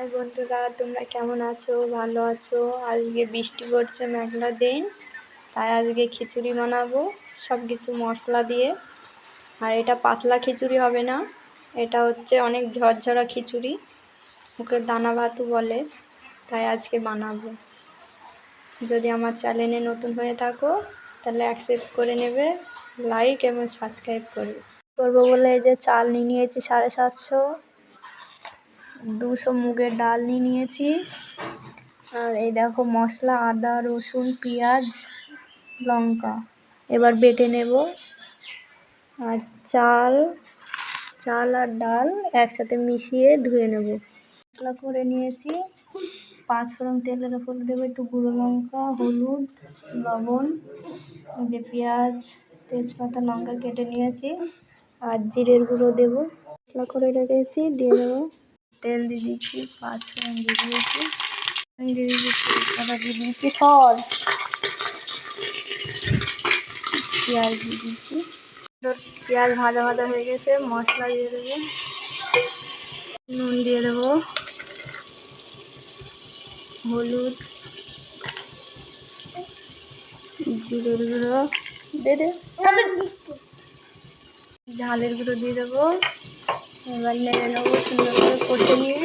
High বন্ধুরা, তোমরা কেমন আছো? ভালো আছো? আজকে বৃষ্টি পড়ছে, মেঘলা দিন। তাই আজকে খিচুড়ি বানাবো সব কিছু মশলা দিয়ে। আর এটা পাতলা খিচুড়ি হবে না, এটা হচ্ছে অনেক ঝরঝরা খিচুড়ি। ওকে দানা ভাতও বলে, তাই আজকে বানাবো। যদি আমার চ্যানেলে নতুন হয়ে থাকো, তাহলে অ্যাকসেপ্ট করে নেবে লাইক এবং সাবস্ক্রাইব করবে। করব বলে এই যে চাল নিয়ে নিয়েছি সাড়ে সাতশো। দুশো মুগের ডাল নিয়ে নিয়েছি। আর এই দেখো মশলা, আদা, রসুন, পেঁয়াজ, লঙ্কা। এবার বেটে নেব। আর চাল চাল আর ডাল একসাথে মিশিয়ে ধুয়ে নেব। মশলা করে নিয়েছি। পাঁচ ফোড়ন তেলের ওপর দেবো একটু গুঁড়ো লঙ্কা, হলুদ, লবণ যে পেঁয়াজ, তেজপাতা, লঙ্কা কেটে নিয়েছি। আর জিরের গুঁড়ো দেবো। মশলা করে রেখেছি, দিয়ে দেবো। তেল দিয়ে দিচ্ছি পাঁচ ফোড়ন দিয়ে দিয়েছি। দিয়ে দিচ্ছি তেজপাতা দিয়ে দিয়েছি, ফল। পেঁয়াজ দিয়ে দিচ্ছি পেঁয়াজ ভাজা ভাজা হয়ে গেছে, মশলা দিয়ে দেবো। নুন দিয়ে দেবো। হলুদ। জিরের গুঁড়ো। দে দে। ঝালের গুঁড়ো দিয়ে দেবো। এবার নেড়ে নেব সুন্দর করে কষে নিয়ে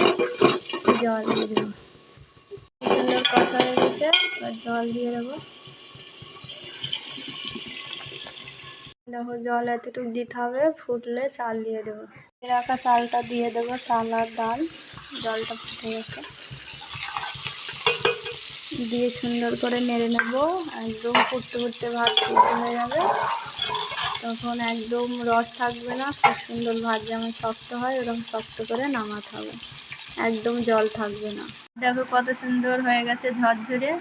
জল দিয়ে দেবো। সুন্দর কষা হয়ে গেছে, এবার জল দিয়ে দেবো। দেখো, জল এতটুকু দিতে হবে, ফুটলে চাল দিয়ে দেবো। রাখা চালটা দিয়ে দেবো চাল আর ডাল। জলটা ফুটে গেছে। দিয়ে সুন্দর করে নেড়ে নেব। একদম ফুটতে ফুটতে ভাত ফুটে হয়ে যাবে। তখন একদম রস থাকবে না, খুব সুন্দর ভাত যেমন শক্ত হয়, ওরকম শক্ত করে নামাতে হবে। একদম জল থাকবে না। দেখো কত সুন্দর হয়ে গেছে ঝরঝরে।